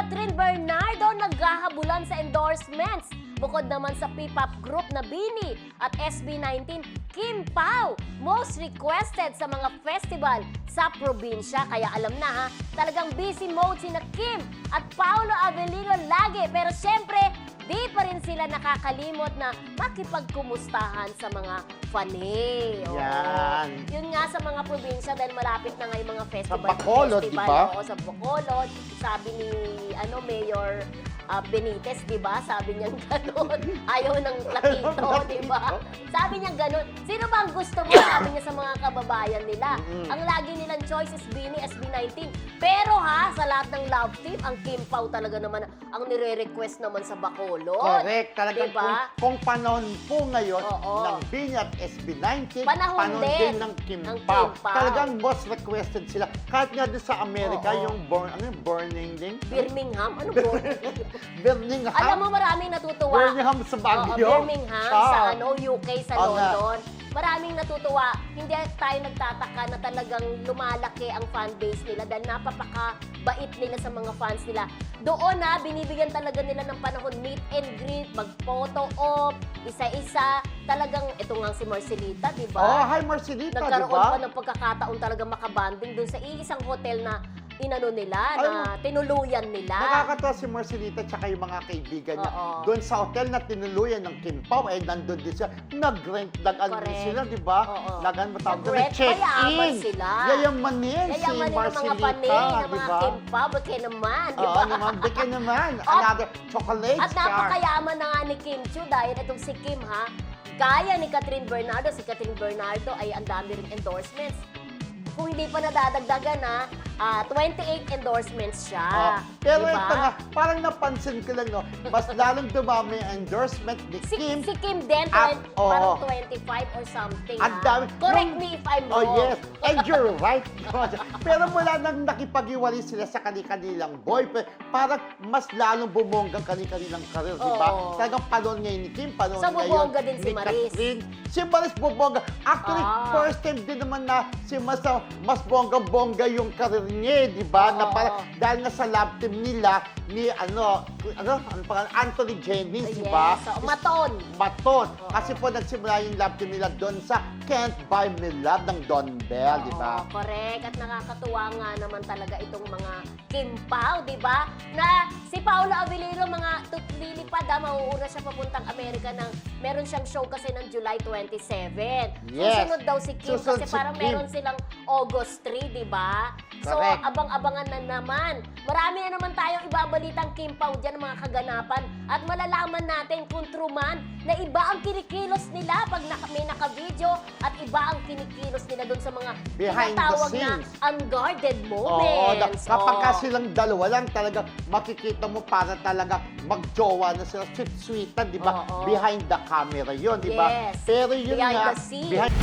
Catherine Bernardo naghahabulan sa endorsements. Bukod naman sa P-pop group na Bini at SB19, Kim Pao, most requested sa mga festival sa probinsya. Kaya alam na ha, talagang busy mode sina Kim at Paolo Avellino lagi. Pero syempre, di pa rin sila nakakalimot na makipagkumustahan sa mga fanay. Oo. Yan. Yun nga sa mga probinsya dahil malapit na nga yung mga festival. Bacolod, festival, di ba? Oo, sa Bacolod. Sabi ni ano Mayor ah, Benitez, di ba? Sabi niya gano'n. Ayaw ng lakito, di ba? Sabi niya gano'n. Sino ba ang gusto mo? Sabi niya sa mga kababayan nila. Ang lagi nilang choice is Bini, SB19. Pero ha, sa lahat ng love team, ang Kim Pao talaga naman ang nire-request naman sa Bacolod. Correct. Talagang Diba? kung, kung panahon po ngayon Oo. ng Bini at SB19, Panahon din ng Kim ng Pao. Kim Pao. Talagang most requested sila. Kahit nga din sa Amerika, Oo. yung born, ano yung burning din? Birmingham? Ano po? Birmingham. Alam mo, maraming natutuwa. Birmingham sa Baguio. Oo, Birmingham, Siya. sa ano, UK, sa Oo nga. London. Maraming natutuwa. Hindi tayo nagtataka na talagang lumalaki ang fan base nila dahil napapakabait nila sa mga fans nila. Doon na, binibigyan talaga nila ng panahon meet and greet, mag-photo op, isa-isa. Talagang, ito nga si Marcelita, di ba? Oh, hi Marcelita, di Nagkaroon ba? pa ng pagkakataon talaga makabanding doon sa iisang hotel na inano nila, Ay, na tinuluyan nila. Nakakatawa si Marcelita tsaka yung mga kaibigan niya. Oo. Doon sa hotel na tinuluyan ng Kim Pao, eh, nandun din sila. Nag-rent, nag-ano Correct. sila, di ba? Oo. Nagan matawag doon, Nag-rent, check-in. mayaman sila. Yayamanin si Yayaman ng mga Marcelita, panay, ng di mga ba? Kim Pao, bakit naman, di Oo ba? naman, bigyan naman. Another chocolate At star. napakayaman na nga ni Kim Chu dahil itong si Kim ha, kaya ni Catherine Bernardo, si Catherine Bernardo ay ang dami rin endorsements. Kung hindi pa nadadagdagan ha, ah, 28 endorsements siya. Oh, pero Diba? ito nga, parang napansin ko lang, no, mas lalong dumami ang endorsement ni Si Kim. si Kim din, Ah, 20, oo. parang 25 or something. Ang dami. Correct Yung- me if I'm Oh wrong. yes, and you're right. Pero mula nang nakipag-iwalay sila sa kanilang boyfriend, parang mas lalong bumonggang kanilang karir, di ba? Oo. Talagang panon ngayon ni Kim, panon So, ngayon bubongga din si ni Maris. Catherine. Si Maris bubongga. Actually, Ah. first time din naman na si Mas ah, mas bongga-bongga yung karir niya, di ba? Na Oo. parang, dahil nga sa love team nila, ni ano, ano, ano pangalan? Anthony Jennings, di ba? Yes, so, maton. Maton. Oo. Kasi po nagsimula yung love team nila doon sa Can't Buy Me Love ng Don Bell, di ba? Oo, correct. At nakakatuwa nga naman talaga itong mga Kim Pao, di ba? Na si Paolo Avellino, mga lilipad, ah, mauuna siya papuntang Amerika ng, meron siyang show kasi ng July 27. Yes. Susunod daw si Kim Susunod kasi si parang Kim. meron silang August 3, di ba? So, Correct. abang-abangan na naman. Marami na naman tayong ibabalitang Kim Pao dyan, mga kaganapan. At malalaman natin kung true man na iba ang kinikilos nila pag naka, may naka-video at iba ang kinikilos nila doon sa mga Behind the tinatawag na scenes. unguarded Oo, da- moments. kapag Oo. ka silang dalawa lang talaga makikita mo para talaga magjowa na sila sweet-sweetan, di ba? Oo. Behind the camera yon di ba? Yes. Pero yun Behind nga, the scene. behind